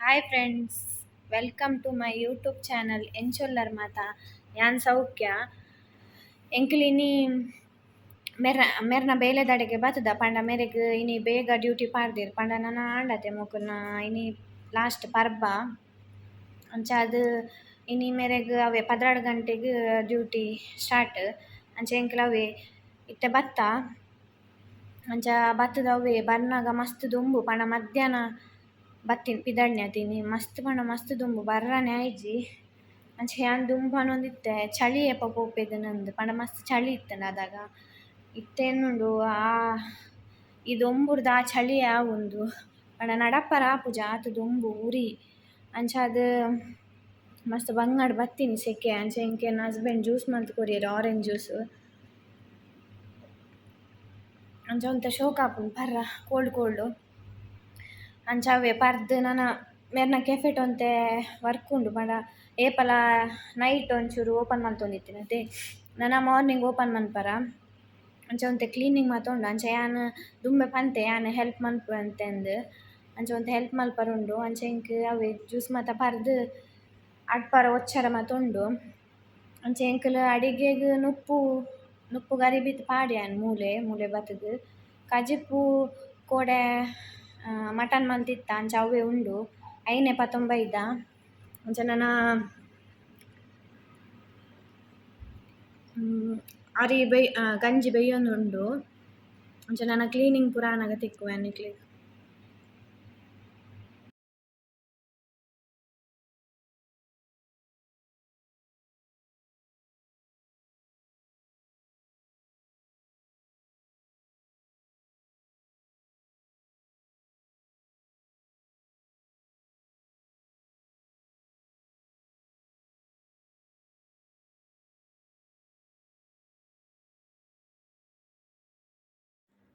Hi friends welcome to my YouTube channel ಎಂಚೊಲ್ಲರ್ ಮಾತ ಯಾನ್ ಸೌಖ್ಯ ಎಂಕ್ಲಿನಿ ಮೆರ ಮೆರ್ನ ಬೇಲೆದಡೆಗೆ ಬತ್ತದ ಪಂಡ ಮೆರೆಗ್ ಇನಿ ಬೇಗ ಡ್ಯೂಟಿ ಪಾಡ್ದೆರ್ ಪಂಡ ನನ ಆಂಡತೆ ಮುಕುನ ಇನಿ ಲಾಸ್ಟ್ ಪರ್ಬ ಅಂಚ ಅದು ಇನಿ ಮೆರೆಗ್ ಅವೆ ಪದ್ರಾಡು ಗಂಟೆಗ್ ಡ್ಯೂಟಿ ಸ್ಟಾರ್ಟ್ ಅಂಚ ಎಂಕ್ಲ ಅವೆ ಇತ್ತೆ ಬತ್ತ ಅಂಚ ಬತ್ತದ ಅವೆ ಬರ್ನಾಗ ಮಸ್ತ್ ದುಂಬು ಪಂಡ ಮಧ್ಯಾಹ್ನ ಬತ್ತಿನ ಪಿದಳ್ನ ಮಸ್ತ್ ಪಂಡ ಮಸ್ತ್ ದುಂಬು, ಬರ್ರನೆ ಆಯ್ಜಿ ಅಂಚೆ ಯಾನ್ ದುಂಬನೊಂದಿತ್ತೆ ಚಳಿ ಏಪ ಪೋಪೆದ್ ನಂದು. ಪಂಡ ಮಸ್ತ್ ಚಳಿ ಇತ್ತ್ಂಡ ಅದಾಗ ಇತ್ತೆನ್ನುಂಡು, ಆ, ಈ ದೊಂಬುರ್ದ ಆ ಚಳಿ ಆವುಂದು ಪಂಡ ನಡಪ್ಪರ ಆಪುಜ ಆತ್ ದುಂಬು, ಉರಿ. ಅಂಚ ಅದ್ ಮಸ್ತ್ ಬಂಗಡ್ ಬತ್ತಿನಿ ಸೆಕೆ. ಅಂಚ ಎಂಕೆನ್ ಹಸ್ಬೆಂಡ್ ಜ್ಯೂಸ್ ಮಂತ್ ಕೊರಿಯರ್ ಆರೆಂಜ್ ಜ್ಯೂಸ್ ಅಂಚ ಒಂತೆ ಶೋಕ್ ಆಪುಂಡು ಬರ್ರ ಕೋಲ್ಡ್ ಕೋಲ್ಡ್ ಅಂಚ ಅವೆ ಪರ್ದ್ ನನ ಮೇರ್ನ ಕೆಫೆಟ್ ಒಂತೆ ವರ್ಕ್ ಉಂಡು ಪಂಡ ಏಪಲ ನೈಟ್ ಒಂಚೂರು ಓಪನ್ ಮಲ್ತೊಂದಿತ್ತಿನ ಅದೇ ನನ ಮಾರ್ನಿಂಗ್ ಓಪನ್ ಮನ್ಪರ ಅಂಚ ಒಂತೆ ಕ್ಲೀನಿಂಗ್ ಮಾತ ಉಂಡು, ಅಂಚ ಯಾನ್ ದುಂಬೆ ಪಂತೆ, ಯಾನ್ ಹೆಲ್ಪ್ ಮನ್ಪು ಅಂತೆ ಅಂದು ಅಂಚ ಒಂತೆ ಹೆಲ್ಪ್ ಮಲ್ಪರ ಅಂಚ ಎಂಕ್ ಅವೆ ಜ್ಯೂಸ್ ಮಾತ ಪರ್ದ್ ಅಡ್ಪರ ಒಚ್ಚರ ಮಾತ ಉಂಡು. ಅಂಚ ಎಂಕುಲು ಅಡಿಗೆಗ್ ನುಪ್ಪು ನುಪ್ಪು ಗರಿಬಿತ್ ಪಾಡ್ಯಾನ್ ಮೂಲೆ ಮೂಲೆ ಬತ್ತದು ಕಜಿಪ್ಪು ಕೋಡೆ ಮಟನ್ ಮಂತಿತ್ತ ಅಂಚ ಅವೇ ಉಂಡು ಐನೆ ಪತ್ತೊಂಬೈದ ಅಂಚ ನನ ಅರಿ ಬೈ ಗಂಜಿ ಬೇಯೊಂದುಂಡು ಅಂಚ ನನ್ನ ಕ್ಲೀನಿಂಗ್ ಪೂರ ತಿಕ್ಕುವೆ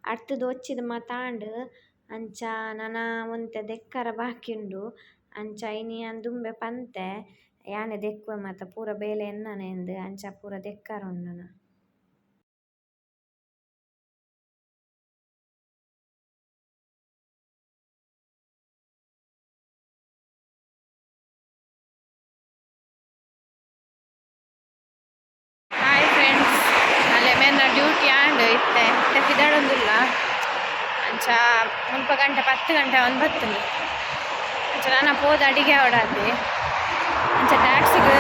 ಅಡ್ತುದು ಒಚ್ಚಿದ ಮಾತ ಆಂಡ್ ಅಂಚ ನನ ಒಂತೆ ದೆಕ್ಕರೆ ಬಾಕಿ ಉಂಡು ಅಂಚ ಇನಿಯನ್ ದುಂಬೆ ಪನ್ತೆ ಯಾನೆ ದೆಕ್ಕುವೆ ಮಾತ ಪೂರ ಬೇಲೆ ಎನ್ನನೆಂದ್ ಅಂಚ ಪೂರ ದೆಕ್ಕರೆ ಉಂಡು ಮೆರ್ನ ಡ್ಯೂಟಿ ಆಂಡ್ ಇತ್ತೆ ಪಿದಾಡೊಂದುಲ್ಲ ಅಂಚ ಮುಲ್ಪ ಗಂಟೆ ಪತ್ತು ಗಂಟೆ ಒಂದು ಬತ್ತುಂಡು ಅಂಚ ನಾನು ಹೋದ ಅಡಿಗೆ ಆವಡಾದೆ ಅಂಚ ಟ್ಯಾಕ್ಸಿಗ್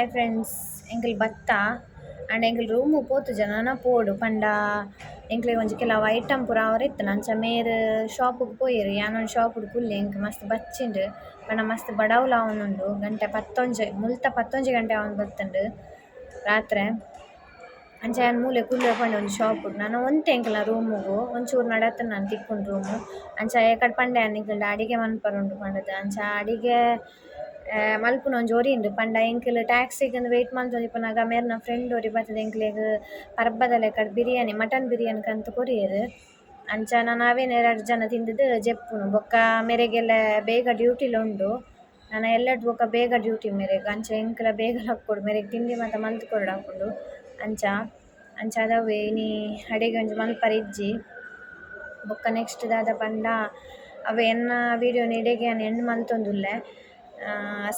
ಹಾಯ್ ಫ್ರೆಂಡ್ಸ್ ಎಂಕಲ್ ಬತ್ತ ಆಂಡ ಎಂಕಲ್ ರೂಮು ಪೋತುಜ ನನ ಪೋಡು ಪಂಡ ಎಂಕ್ಲೆ ಒಂಜಿ ಕೆಲವು ಐಟಮ್ ಪೂರ ಆವರೆ ಇತ್ತ್ಂಡ್ ಅಂಚ ಮೇರ್ ಶಾಪ್ಗ್ ಪೋಯೆರ್ ಯಾನೊಂದು ಶಾಪ್ಡ್ ಕುಲ್ಲೆ ಎಂಕ್ ಮಸ್ತ್ ಬಚ್ಚಿಂಡು ಪಂಡ ಮಸ್ತ್ ಬಡವ್ಲ ಆವೊಂದುಂಡು ಗಂಟೆ ಪತ್ತೊಂಜಿ ಮುಲ್ತ ಪತ್ತೊಂಜಿ ಗಂಟೆ ಆವೊಂದು ಬತ್ತುಂಡ್ ರಾತ್ರೆ ಅಂಚ ಯಾನ್ ಮೂಲೆ ಕುಲ್ಲೆ ಪಂಡ ಒಂಜಿ ಶಾಪುಡ್ ನನ ಒಂತೆ ಎಂಕಲ್ನ ರೂಮುಗು ಒಂಚೂರು ನಡತುಂಡು ನಾನ್ ತಿಕ್ಕುಂಡು ರೂಮು ಅಂಚ ಏಕಡ್ ಪಂಡೆ ನಿಕುಲ್ಡ ಅಡಿಗೆ ಮನ್ಪರೊಂಡು ಪಂಡದ ಅಂಚ ಅಡಿಗೆ ಮಲ್ಪುನ ಒಂಜಿ ಒರಿ ಉಂಡು ಪಂಡ ಎಂಕುಲು ಟ್ಯಾಕ್ಸಿಗ್ ಮಲ್ತೊಂದು ಇಪ್ಪುನ ಅಗ ಮೇರ್ನ ಫ್ರೆಂಡ್ ಒರಿ ಬತ್ತುದು ಎಂಕ್ಲೆಗ್ ಪರ್ಬದ ಲೆಕ್ಕಡ್ ಬಿರಿಯಾನಿ ಮಟನ್ ಬಿರಿಯಾನಿ ಕಂತು ಕೊರಿಯೆರ್ ಅಂಚ ನಾವೇ ಅವೆನ್ ಎರಡ್ ಜನ ತಿಂದುದು ಜೆಪ್ಪುನು ಬೊಕ್ಕ ಮೆರೆಗೆಲ್ಲ ಬೇಗ ಡ್ಯೂಟಿಲ ಉಂಡು ನನ ಎಲ್ಲಡ್ ಬೊಕ ಬೇಗ ಡ್ಯೂಟಿ ಮೆರೆಗ್ ಅಂಚ ಎಂಕುಲ ಬೇಗ ಲಕ್ಕೊಡು ಮೆರೆಗ್ ತಿಂಡಿ ಮಾತ ಮಲ್ತ್ ಕೊರೊಡು ಆಪುಂಡು ಅಂಚ ಅಂಚ ಅದಾವೆ ಇನಿ ಅಡಿಗೆ ಒಂಜಿ ಮಲ್ಪರೆ ಇಜ್ಜಿ ಬೊಕ್ಕ ನೆಕ್ಸ್ಟ್ ದಾದ ಪಂಡ ಅವೆ ಎನ್ನ ವೀಡಿಯೋನ್ ಇಡೆಗ್ ಯಾನ್ ಎಂಡ್ ಮಲ್ತೊಂದುಲ್ಲೆ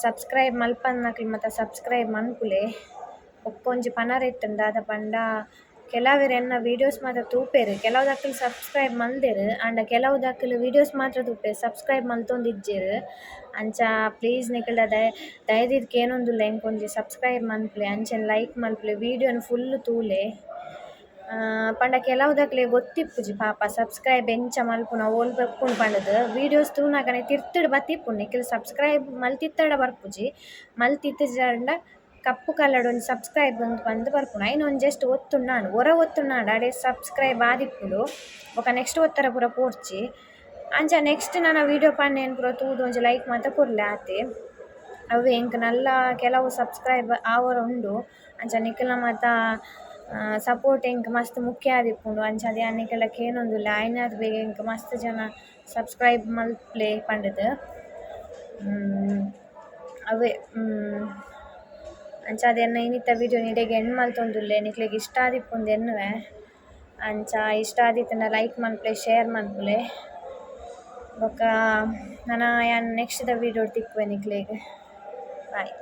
ಸಬ್ಸ್ಕ್ರೈಬ್ ಮಲ್ಪನ್ನಕ್ಲೆ ಮಾತ ಸಬ್ಸ್ಕ್ರೈಬ್ ಮನ್ಪುಲೆ ಒಪ್ಪೊಂಜಿ ಪನರ ಇತ್ತ್ಂಡ್ ದಾದ ಪಂಡ ಕೆಲವೆರ್ ಎನ್ನ ವೀಡಿಯೋಸ್ ಮಾತ ತೂಪೆರ್ ಕೆಲವುದಕ್ಕುಲು ಸಬ್ಸ್ಕ್ರೈಬ್ ಮಲ್ದೆರ್ ಆಂಡ ಕೆಲವುದಕ್ಕುಲು ವೀಡಿಯೋಸ್ ಮಾತ್ರ ತೂಪೆರ್. ಸಬ್ಸ್ಕ್ರೈಬ್ ಮಲ್ತೊಂದಿಜ್ಜೆರ್. ಅಂಚ ಪ್ಲೀಸ್ ನಿಕುಲ್ಡ ದಯ ಏನೊಂದು ಕೇನೊಂದುಲ್ಲೆ ಎಂಕೊಂಜಿ ಸಬ್ಸ್ಕ್ರೈಬ್ ಮನ್ಪುಲೆ ಅಂಚೆನ್ ಲೈಕ್ ಮನ್ಪುಲೆ ವೀಡಿಯೋನ್ ಫುಲ್ ತೂಲೆ. ಪಂಡ ಕೆಲವುದಕ್ಲೆ ಗೊತ್ತಿಪ್ಪುಜಿ ಪಾಪ ಸಬ್ಸ್ಕ್ರೈಬ್ ಎಂಚ ಮಲ್ಪುನ ಓಲ್ ಬೆಪ್ಪುಂಡು ವಿಡಿಯೋಸ್ ವೀಡಿಯೋಸ್ ತೂನಗನೆ ತಿರ್ತುಡು ಬತ್ತಿಪ್ಪುಂಡು ನಿಖಿಲ್ ಸಬ್ಸ್ಕ್ರೈಬ್ ಮಲ್ತಿತ್ತಡ ಬರ್ಪುಜಿ ಮಲ್ತಿತ್ತಿಜಂಡ ಕಪ್ಪು ಕಲರ್ಡ್ ಒಂದು ಸಬ್ಸ್ಕ್ರೈಬ್ ಒಂದು ಬಂದು ಬರ್ಪುಣ ಇನ್ನೊಂದು ಜಸ್ಟ್ ಒತ್ತುಂಡು ಹೊರ ಒರ ಒತ್ತುಂಡು ನಾಂಡ್ ಅಡೆ ಸಬ್ಸ್ಕ್ರೈಬ್ ಆದಿಪ್ಪುಡು ಒಕ ನೆಕ್ಸ್ಟ್ ಒತ್ತರ ಪೂರ ಪೋರ್ಚಿ. ಅಂಚ ನೆಕ್ಸ್ಟ್ ನನ್ನ ವೀಡಿಯೋ ಪಂಡೇನು ಪೂರ ತೂದು ಒಂದು ಲೈಕ್ ಮಾತ ಕೊರ್ಲೆ ಆತೆ. ಅವು ಎಂಕ್ ನಲ್ಲ ಕೆಲವು ಸಬ್ಸ್ಕ್ರೈಬ್ ಆವರ ಉಂಡು. ಅಂಚ ಮಾತ ಸಪೋರ್ಟ್ ಎಂಕ್ ಮಸ್ತ್ ಮುಖ್ಯ ಆದಿಪ್ಪುಂಡು ಅಂಚಾದ್ ಯಾನ್ ನಿಕಲ್ಡ ಕೇನೊಂದುಲ್ಲೆ ಬೇಗ್ ಎಂಕ್ ಮಸ್ತ್ ಜನ ಸಬ್ಸ್ಕ್ರೈಬ್ ಮಲ್ತ್ಲೆ ಹ್ಮ್. ಅವೇ ಅಂಚಾದ್ ಎನ್ನ ಇನ್ನಿತ್ತ ವೀಡಿಯೋ ನಿಡೆಗ್ ಎಂಡ್ ಮಲ್ತೊಂದುಲ್ಲೆ ನಿಕ್ಲೆಗ್ ಇಷ್ಟ ಆದಿಪ್ಪುಂಡು ಎನ್ನುವೆ. ಅಂಚ ಇಷ್ಟ ಆದಿತ್ತಿನ ಲೈಕ್ ಮನ್ಪುಲೆ ಶೇರ್ ಮನ್ಪುಲೆ ಬೊಕ್ಕ ನನ ಯಾನ್ ನೆಕ್ಸ್ಟ್ ದ ವೀಡಿಯೋಡ್ ತಿಕ್ಕುವೆ ನಿಕ್ಲೆಗ್. ಬಾಯ್